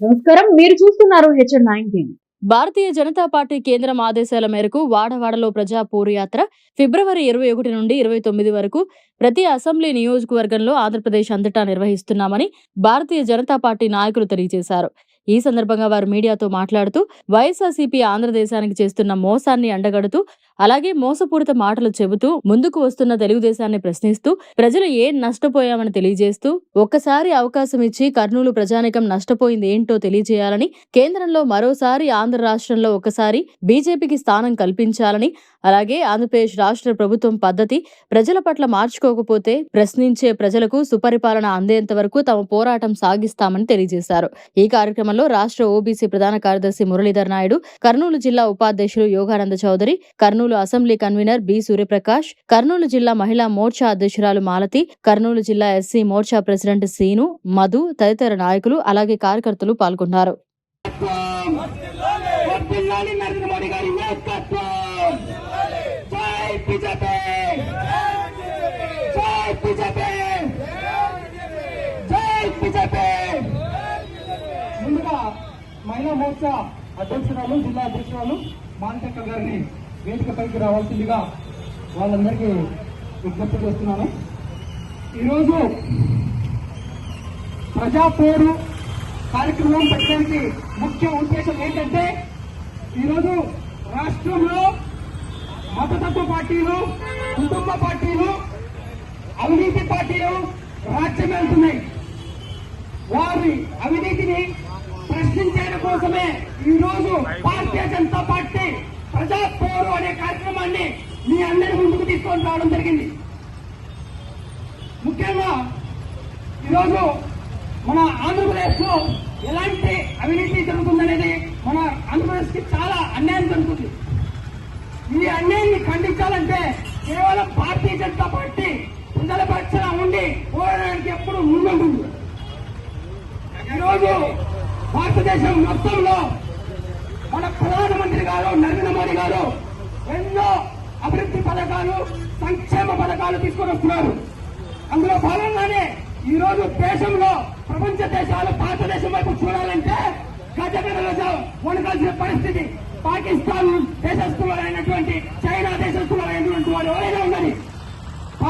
నమస్కారం. మీరు చూస్తున్నారు HN nine TV Bharatiya Janata party కేంద్రం ఆదేశాల మేరకు వాడవాడలో ప్రజా పోరుయాత్ర ఫిబ్రవరి ఇరవై ఒకటి నుండి ఇరవై తొమ్మిది వరకు ప్రతి అసెంబ్లీ నియోజకవర్గంలో ఆంధ్రప్రదేశ్ అంతటా నిర్వహిస్తున్నామని భారతీయ జనతా పార్టీ నాయకులు తెలియజేశారు. ఈ సందర్భంగా వారు మీడియాతో మాట్లాడుతూ వైఎస్ఆర్సీపీ ఆంధ్రదేశానికి చేస్తున్న మోసాన్ని అండగడుతూ అలాగే మోసపూరిత మాటలు చెబుతూ ముందుకు వస్తున్న తెలుగుదేశాన్ని ప్రశ్నిస్తూ ప్రజలు ఏం నష్టపోయామని తెలియజేస్తూ ఒక్కసారి అవకాశం ఇచ్చి కర్నూలు ప్రజానికం నష్టపోయింది ఏంటో తెలియజేయాలని కేంద్రంలో మరోసారి ఆంధ్ర రాష్ట్రంలో ఒకసారి బీజేపీకి స్థానం కల్పించాలని అలాగే ఆంధ్రప్రదేశ్ రాష్ట్ర ప్రభుత్వం పద్ధతి ప్రజల పట్ల మార్చుకోకపోతే ప్రశ్నించే ప్రజలకు సుపరిపాలన అందేంత వరకు తమ పోరాటం సాగిస్తామని తెలియజేశారు. ఈ కార్యక్రమంలో రాష్ట్ర ఓబీసీ ప్రధాన కార్యదర్శి మురళీధర్ నాయుడు కర్నూలు జిల్లా ఉపాధ్యక్షులు Yogananda Chowdary Kurnool assembly convener B Suryaprakash Kurnool జిల్లా మహిళా మోర్చా అధ్యక్షురాలు మాలతి కర్నూలు జిల్లా ఎస్సీ మోర్చా ప్రెసిడెంట్ సీను మధు తదితర నాయకులు అలాగే కార్యకర్తలు పాల్గొన్నారు వర్ధిల్లాలి నరేంద్ర మోడీ గారి నాయకత్వం జై బీజేపీ జై బీజేపీ! జై బీజేపీ! ముందుగా మహిళా మోర్చా అధ్యక్షురాలు జిల్లా అధ్యక్షురాలు మానసక్క గారిని వేదికపైకి రావాల్సిందిగా వాళ్ళందరికీ విజ్ఞప్తి చేస్తున్నాను. ఈరోజు ప్రజా పోరు కార్యక్రమం పెట్టడానికి ముఖ్య ఉద్దేశం ఏంటంటే ఈరోజు రాష్ట్రంలో మతతత్వ పార్టీలు కుటుంబ పార్టీలు అవినీతి పార్టీలు రాజ్యం వెళ్తున్నాయి. వారి అవినీతిని ప్రశ్నించడం కోసమే ఈ రోజు భారతీయ జనతా పార్టీ ప్రజా పోరు అనే కార్యక్రమాన్ని మీ అందరి ముందుకు తీసుకొని రావడం జరిగింది. ముఖ్యంగా ఈరోజు మన ఆంధ్రప్రదేశ్లో ఎలాంటి అవినీతి జరుగుతుందనేది మన ఆంధ్రప్రదేశ్కి చాలా అన్యాయం జరుగుతుంది. ఈ అన్యాయాన్ని ఖండించాలంటే కేవలం భారతీయ జనతా పార్టీ ముందల పక్షాన ఉండి పోరాడడానికి ఎప్పుడు ముందుంటుంది. ఈరోజు భారతదేశం మొత్తంలో మన ప్రధానమంత్రి గారు నరేంద్ర మోడీ గారు ఎన్నో అభివృద్ధి పథకాలు సంక్షేమ పథకాలు తీసుకొని వస్తున్నారు. అందులో భాగంగానే ఈ రోజు దేశంలో ప్రపంచ దేశాలు భారతదేశం వైపు చూడాలంటే గజగడలో వణకాల్సిన పరిస్థితి. పాకిస్తాన్ దేశస్తులైనటువంటి చైనా దేశస్తులైనటువంటి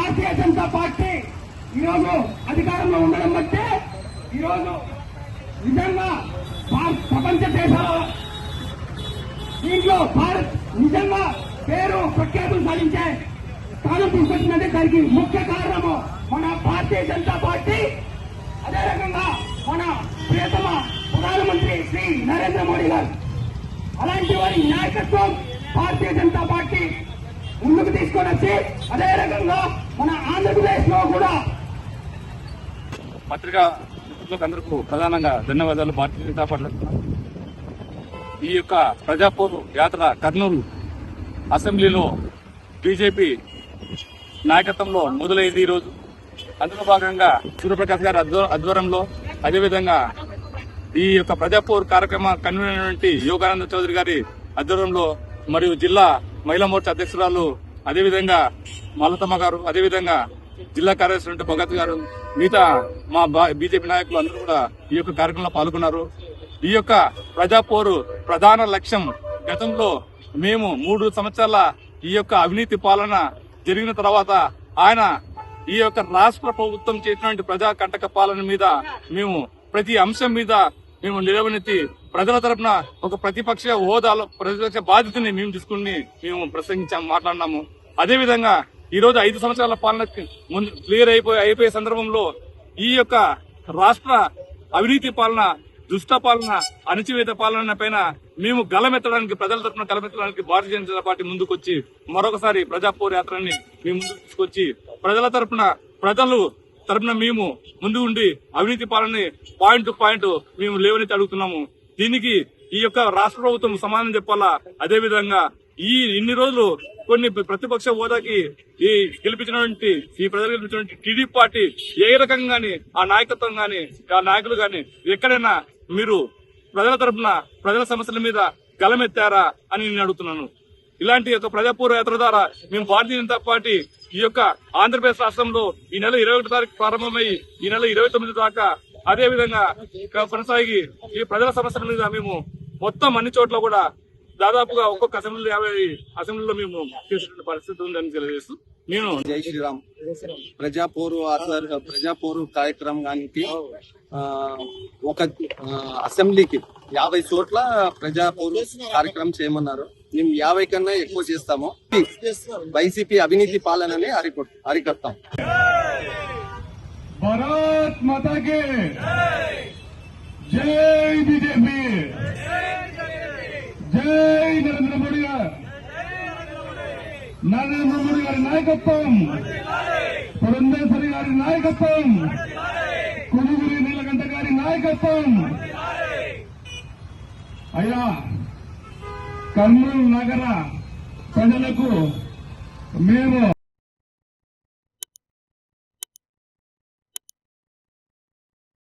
భారతీయ జనతా పార్టీ ఈరోజు అధికారంలో ఉండడం బట్టే ఈరోజు నిజంగా ప్రపంచ దేశాల దీంట్లో భారత్ నిజంగా పేరు ప్రఖ్యాతులు సాధించే స్థానం తీసుకొచ్చిందంటే దానికి ముఖ్య కారణము మన భారతీయ జనతా పార్టీ. అదే రకంగా మన ప్రియతమ ప్రధానమంత్రి శ్రీ నరేంద్ర మోడీ గారు. అలాంటి వారి నాయకత్వం భారతీయ జనతా పార్టీ ముందుకు తీసుకొని వచ్చి అదే రకంగా మన ఆంధ్రప్రదేశ్లో కూడా పత్రికా మిత్రులకు అందరికీ ప్రధానంగా ధన్యవాదాలు. భారతీయ జనతా పార్టీ ఈ యొక్క ప్రజాపూర్ యాత్ర కర్నూలు అసెంబ్లీలో బీజేపీ నాయకత్వంలో మొదలైంది ఈ రోజు అందులో భాగంగా సూర్యప్రకాష్ గారి ఆధ్వర్యంలో అదేవిధంగా ఈ యొక్క ప్రజాపూర్ కార్యక్రమ కన్వీనర్ యోగానంద చౌదరి గారి ఆధ్వర్యంలో మరియు జిల్లా మహిళా మోర్చా అధ్యక్షురాలు అదేవిధంగా మల్లతమ్మ గారు అదేవిధంగా జిల్లా కార్యదర్శి భగత్ గారు మిగతా మా బీజేపీ నాయకులు అందరూ కూడా ఈ యొక్క కార్యక్రమంలో పాల్గొన్నారు. ఈ యొక్క ప్రజాపోరు ప్రధాన లక్ష్యం గతంలో మేము మూడు సంవత్సరాల ఈ యొక్క అవినీతి పాలన జరిగిన తర్వాత ఆయన ఈ యొక్క రాష్ట్ర ప్రభుత్వం చేసినటువంటి ప్రజా కంటక పాలన మీద మేము ప్రతి అంశం మీద మేము నిలవనెత్తి ప్రజల తరపున ఒక ప్రతిపక్ష హోదాలో ప్రతిపక్ష బాధ్యతని మేము తీసుకుని మేము ప్రసంగించాము మాట్లాడినాము. అదేవిధంగా ఈ రోజు ఐదు సంవత్సరాల పాలన ముందు క్లియర్ అయిపోయి అయిపోయే సందర్భంలో ఈ యొక్క రాష్ట్ర అవినీతి పాలన దుష్ట పాలన అణచివేత పాలన పైన మేము గలమెత్తడానికి ప్రజల తరఫున గలమెత్తడానికి భారతీయ జనతా పార్టీ ముందుకొచ్చి మరొకసారి ప్రజా యాత్రని మేము ముందుకు తీసుకొచ్చి ప్రజల తరఫున ప్రజలు తరపున మేము ముందు ఉండి అవినీతి పాలనని పాయింట్ టు పాయింట్ మేము లేవనైతే అడుగుతున్నాము. దీనికి ఈ యొక్క రాష్ట్ర ప్రభుత్వం సమాధానం చెప్పాలా? అదే విధంగా ఈ ఇన్ని రోజులు కొన్ని ప్రతిపక్ష హోదాకి ఈ గెలిపించినటువంటి ఈ ప్రజలు గెలిపించినటువంటి టీడీపీ పార్టీ ఏ రకంగా గాని ఆ నాయకత్వం గాని ఆ నాయకులు గాని ఎక్కడైనా మీరు ప్రజల తరపున ప్రజల సమస్యల మీద గలమెత్తారా అని నేను అడుగుతున్నాను. ఇలాంటి యొక్క ప్రజాపూర్వ యాత్ర ద్వారా మేము భారతీయ జనతా పార్టీ ఈ యొక్క ఆంధ్రప్రదేశ్ రాష్ట్రంలో ఈ నెల ఇరవై ఒకటి తారీఖు ప్రారంభమై ఈ నెల ఇరవై తొమ్మిది దాకా అదే విధంగా కొనసాగి ఈ ప్రజల సమస్యల మీద మేము మొత్తం అన్ని చోట్ల కూడా దాదాపుగా ఒక్కొక్క అసెంబ్లీ యాభై అసెంబ్లీలో మేము తీసుకున్న పరిస్థితి ఉందని తెలియజేస్తూ నేను జై శ్రీరామ్. ప్రజాపూర్వ పోరు ఆధార్ ప్రజా కార్యక్రమానికి ఒక అసెంబ్లీకి యాభై చోట్ల ప్రజా పోరు కార్యక్రమం చేయమన్నారు. మేము యాభై కన్నా ఎక్కువ చేస్తాము. వైసీపీ అవినీతి పాలనని అరికొ- అరికడతాం. భారత్ మాతా కే జై బీజేపీ. జై నరేంద్ర మోడీ గారు. నరేంద్ర మోడీ గారి నాయకత్వం. పురంధేశ్వరి గారి నాయకత్వం. కుదుగురి నీలకంఠ గారి నాయకత్వం. అయ్యా కర్నూలు నగర ప్రజలకు మేము